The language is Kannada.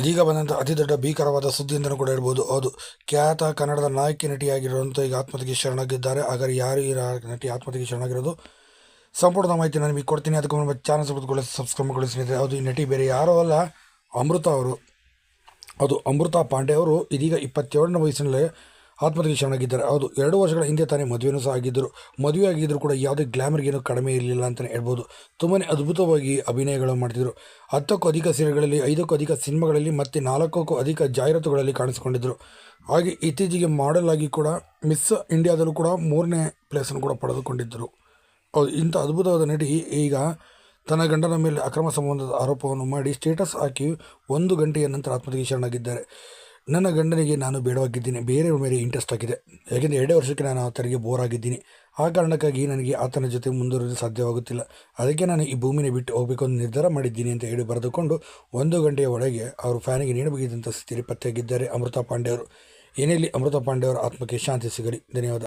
ಇದೀಗ ಬಂದಂಥ ಅತಿ ದೊಡ್ಡ ಭೀಕರವಾದ ಸುದ್ದಿ ಅಂತಲೂ ಕೂಡ ಹೇಳ್ಬೋದು. ಹೌದು, ಖ್ಯಾತ ಕನ್ನಡದ ನಾಯಕಿ ನಟಿಯಾಗಿರುವಂಥ ಈಗ ಆತ್ಮಹತ್ಯೆಗೆ ಶರಣಾಗಿದ್ದಾರೆ. ಹಾಗಾದ್ರೆ ಯಾರು ಈ ನಟಿ ಆತ್ಮಹತ್ಯೆಗೆ ಶರಣಾಗಿರೋದು? ಸಂಪೂರ್ಣ ಮಾಹಿತಿ ನಾನು ನಿಮಗೆ ಕೊಡ್ತೀನಿ. ಅದಕ್ಕೆ ನಮ್ಮ ಚಾನಲ್ ಸಬ್ಸ್ಕ್ರೈಬ್ ಸಬ್ಸ್ಕ್ರೈಬ್ ಮಾಡಿ ಸ್ನೇಹಿತರೆ. ಹೌದು, ಈ ನಟಿ ಬೇರೆ ಯಾರೋ ಅಲ್ಲ, ಅಮೃತ ಅವರು. ಅದು ಅಮೃತ ಪಾಂಡೆ ಅವರು ಇದೀಗ ಇಪ್ಪತ್ತೇಳನೇ ವಯಸ್ಸಿನಲ್ಲೇ ಆತ್ಮಹತ್ಯೆಗೆ ಶರಣಾಗಿದ್ದಾರೆ ಹೌದು, ಎರಡು ವರ್ಷಗಳ ಹಿಂದೆ ತಾನೇ ಮದುವೆನೂ ಸಹ ಆಗಿದ್ದರು. ಮದುವೆ ಆಗಿದ್ದರೂ ಕೂಡ ಯಾವುದೇ ಗ್ಲಾಮರ್ಗೇನು ಕಡಿಮೆ ಇರಲಿಲ್ಲ ಅಂತಲೇ ಹೇಳ್ಬೋದು. ತುಂಬಾ ಅದ್ಭುತವಾಗಿ ಅಭಿನಯಗಳು ಮಾಡ್ತಿದ್ರು. ಹತ್ತಕ್ಕೂ ಅಧಿಕ ಸೀರೆಗಳಲ್ಲಿ ಐದಕ್ಕೂ ಅಧಿಕ ಸಿನಿಮಾಗಳಲ್ಲಿ, ಮತ್ತು ನಾಲ್ಕಕ್ಕೂ ಅಧಿಕ ಜಾಹೀರಾತುಗಳಲ್ಲಿ ಕಾಣಿಸಿಕೊಂಡಿದ್ದರು ಹಾಗೆ ಇತ್ತೀಚೆಗೆ ಮಾಡೆಲ್ ಆಗಿ ಕೂಡ ಮಿಸ್ ಇಂಡಿಯಾದಲ್ಲೂ ಕೂಡ ಮೂರನೇ ಪ್ಲೇಸನ್ನು ಕೂಡ ಪಡೆದುಕೊಂಡಿದ್ದರು. ಹೌದು, ಇಂಥ ಅದ್ಭುತವಾದ ನಟಿ ಈಗ ತನ್ನ ಗಂಡನ ಮೇಲೆ ಅಕ್ರಮ ಸಂಬಂಧದ ಆರೋಪವನ್ನು ಮಾಡಿ ಸ್ಟೇಟಸ್ ಹಾಕಿ ಒಂದು ಗಂಟೆಯ ನಂತರ ಆತ್ಮಹತ್ಯೆಗೆ ಶರಣಾಗಿದ್ದಾರೆ ನನ್ನ ಗಂಡನಿಗೆ ನಾನು ಬೇಡವಾಗಿದ್ದೀನಿ. ಬೇರೆ ಮೇಲೆ ಇಂಟ್ರೆಸ್ಟ್ ಆಗಿದೆ. ಯಾಕೆಂದರೆ ಎರಡೇ ವರ್ಷಕ್ಕೆ ನಾನು ಆತನಿಗೆ ಬೋರ್ ಆಗಿದ್ದೀನಿ. ಆ ಕಾರಣಕ್ಕಾಗಿ ನನಗೆ ಆತನ ಜೊತೆ ಮುಂದುವರಿದು ಸಾಧ್ಯವಾಗುತ್ತಿಲ್ಲ. ಅದಕ್ಕೆ ನಾನು ಈ ಭೂಮಿನ ಬಿಟ್ಟು ಹೋಗಬೇಕು ಅಂತ ನಿರ್ಧಾರ ಮಾಡಿದ್ದೀನಿ ಅಂತ ಹೇಳಿ ಬರೆದುಕೊಂಡು ಒಂದು ಗಂಟೆಯ ಒಳಗೆ ಅವರು ಫ್ಯಾನಿಗೆ ನೀಡಬೇಕಿದ್ದಂಥ ಸ್ಥಿತಿಯಲ್ಲಿ ಪತ್ತೆಯಾಗಿದ್ದಾರೆ ಅಮೃತ ಪಾಂಡೆ ಅವರು. ಏನೇಲಿ ಅಮೃತ ಪಾಂಡೆ ಅವರ ಆತ್ಮಕ್ಕೆ ಶಾಂತಿ ಸಿಗಲಿ. ಧನ್ಯವಾದ.